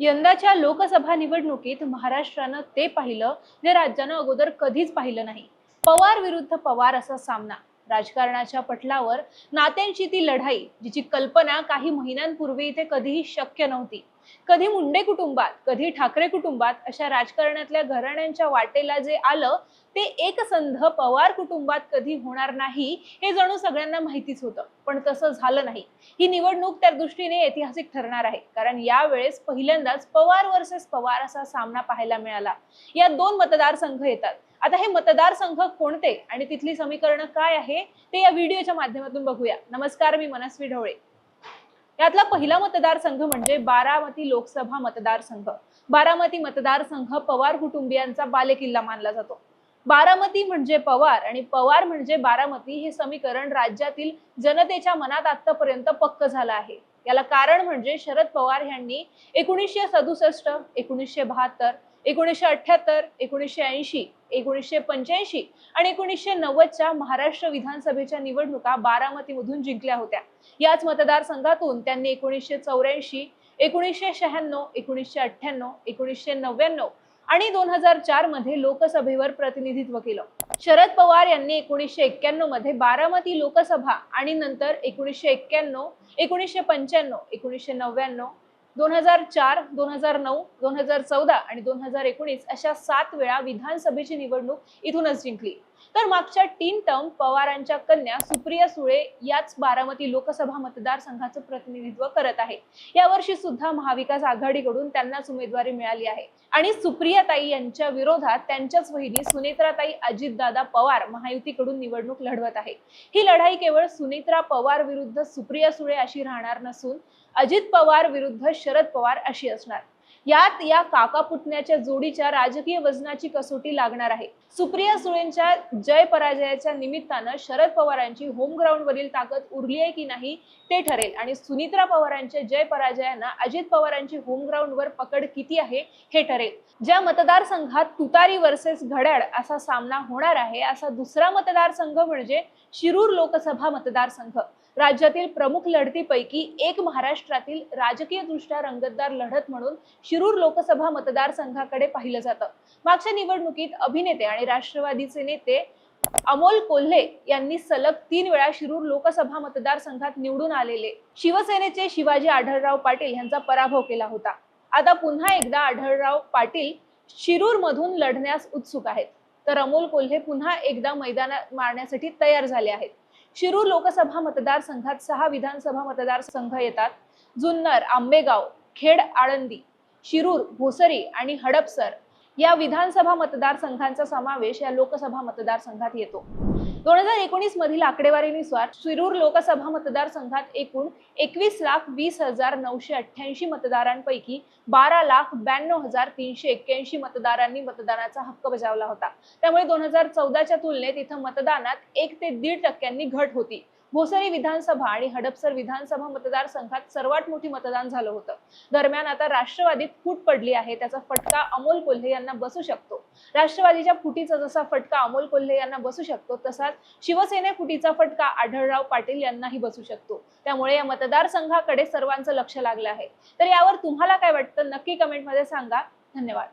यंदाच्या लोकसभा निवडणुकीत महाराष्ट्रानं ते पाहिलं जे राज्यानं अगोदर कधीच पाहिलं नाही. पवार विरुद्ध पवार असा सामना. राजकारणाच्या पटलावर नात्यांची ती लढाई जिची कल्पना काही महिन्यांपूर्वी इथे कधीही शक्य नव्हती. कधी मुंडे कुटुंबात कधी ठाकरे कुटुंबात अशा राजकारणातल्या घराण्यांच्या वाटेला जे आलं ते एकसंध पवार कुटुंबात कधी होणार नाही हे जणू सगळ्यांना माहितीच होतं. पण तसं झालं नाही. ही निवडणूक त्या दृष्टीने ऐतिहासिक ठरणार आहे. कारण यावेळेस पहिल्यांदाच पवार वर्सेस पवार असा सामना पाहायला मिळाला. या दोन मतदारसंघ येतात. आता हे मतदारसंघ कोणते आणि तिथली समीकरणं काय आहे ते या व्हिडिओच्या माध्यमातून बघूया. नमस्कार मी मनस्वी ढवळे. यातला पहिला मतदारसंघ म्हणजे बारामती लोकसभा मतदारसंघ. बारामती मतदारसंघ पवार कुटुंबियांचा बालेकिल्ला मानला जातो. बारामती म्हणजे पवार आणि पवार म्हणजे बारामती हे समीकरण राज्यातील जनतेच्या मनात आतापर्यंत पक्क झालं आहे. याला कारण म्हणजे शरद पवार यांनी एकोणीसशे सदुसष्ट एकोणीसशे बहात्तर एकोणीसशे अठ्ठ्याहत्तर एकोणीसशे ऐंशी एकोणीसशे पंच्याऐंशी आणि एकोणीसशे नव्वदच्या महाराष्ट्र विधानसभेच्या निवडणुका बारामतीमधून जिंकल्या होत्या. याच मतदारसंघातून त्यांनी एकोणीसशे चौऱ्याऐंशी एकोणीसशे शहाण्णव एकोणीसशे अठ्ठ्याण्णव एकोणीसशे नव्याण्णव आणि दोन हजार चारमध्ये लोकसभेवर प्रतिनिधित्व केलं. शरद पवार यांनी एकोणीसशे एक्क्याण्णवमध्ये बारामती लोकसभा आणि नंतर एकोणीसशे एक्क्याण्णव एकोणीसशे पंच्याण्णव एकोणीसशे नव्याण्णव दोन हजार चार दोन हजार नऊ दोन हजार चौदा आणि दोन हजार एकोणीस अशा सात वेळा विधानसभेची निवडणूक इथूनच जिंकली. तर मागच्या तीन टर्म पवारांच्या कन्या सुप्रिया सुळे याच बारामती लोकसभा मतदारसंघाचं प्रतिनिधित्व करत आहे. यावर्षी सुद्धा महाविकास आघाडीकडून त्यांनाच उमेदवारी मिळाली आहे. आणि सुप्रियाताई यांच्या विरोधात त्यांच्याच वहिनी सुनेत्राताई अजितदादा पवार महायुतीकडून निवडणूक लढवत आहे. ही लढाई केवळ सुनेत्रा पवार विरुद्ध सुप्रिया सुळे अशी राहणार नसून अजित पवार विरुद्ध शरद पवार अशी असणार. यात या काका पुतण्याच्या जोडीच्या राजकीय वजनाची कसोटी लागणार आहे. सुप्रिया सुळेंच्या जय पराजयाच्या निमित्तानं शरद पवारांची होम ग्राउंडवरील ताकद उरली आहे की नाही ते ठरेल. आणि सुनित्रा पवारांच्या जय पराजयांना अजित पवारांची होम ग्राउंडवर पकड किती आहे हे ठरेल. ज्या मतदारसंघात तुतारी वर्सेस घड्याळ असा सामना होणार आहे असा दुसरा मतदारसंघ म्हणजे शिरूर लोकसभा मतदारसंघ. राज्यातील प्रमुख लढतीपैकी एक महाराष्ट्रातील राजकीय दृष्ट्या रंगतदार लढत म्हणून शिरूर लोकसभा मतदारसंघाकडे पाहिलं जातं. मागच्या निवडणुकीत अभिनेते आणि राष्ट्रवादीचे नेते अमोल कोल्हे यांनी सलग तीन वेळा शिरूर लोकसभा मतदारसंघात निवडून आलेले. शिवसेनेचे शिवाजी आढळराव पाटील यांचा पराभव केला होता. आता पुन्हा एकदा आढळराव पाटील शिरूर मधून लढण्यास उत्सुक आहेत. तर अमोल कोल्हे पुन्हा एकदा मैदानात मारण्यासाठी तयार झाले आहेत. शिरूर लोकसभा मतदारसंघात सहा विधानसभा मतदारसंघ येतात. जुन्नर आंबेगाव खेड आळंदी शिरूर भोसरी आणि हडपसर. या विधानसभा मतदारसंघांचा समावेश या लोकसभा मतदारसंघात येतो. दोन हजार एकोणीस मधील आकडेवारीनुसार शिरूर लोकसभा मतदारसंघात एकूण एकवीस लाख वीस हजार नऊशे अठ्ठ्याऐंशी मतदारांपैकी बारा लाख ब्याण्णव हजार तीनशे एक्क्याऐंशी मतदारांनी मतदानाचा हक्क बजावला होता. त्यामुळे दोन हजार चौदाच्या तुलनेत इथं मतदानात एक ते दीड टक्क्यांनी घट होती. भोसरी विधानसभा आणि हडपसर विधानसभा मतदारसंघात सर्वात मोठी मतदान झालं होतं. दरम्यान आता राष्ट्रवादीत फूट पडली आहे त्याचा फटका अमोल कोल्हे यांना बसू शकतो. राष्ट्रवादीच्या फुटीचा जसा फटका अमोल कोल्हे यांना बसू शकतो तसाच शिवसेने फुटीचा फटका आढळराव पाटील यांनाही बसू शकतो. त्यामुळे या मतदारसंघाकडे सर्वांचं लक्ष लागलं आहे. तर यावर तुम्हाला काय वाटतं? नक्की कमेंटमध्ये सांगा. धन्यवाद.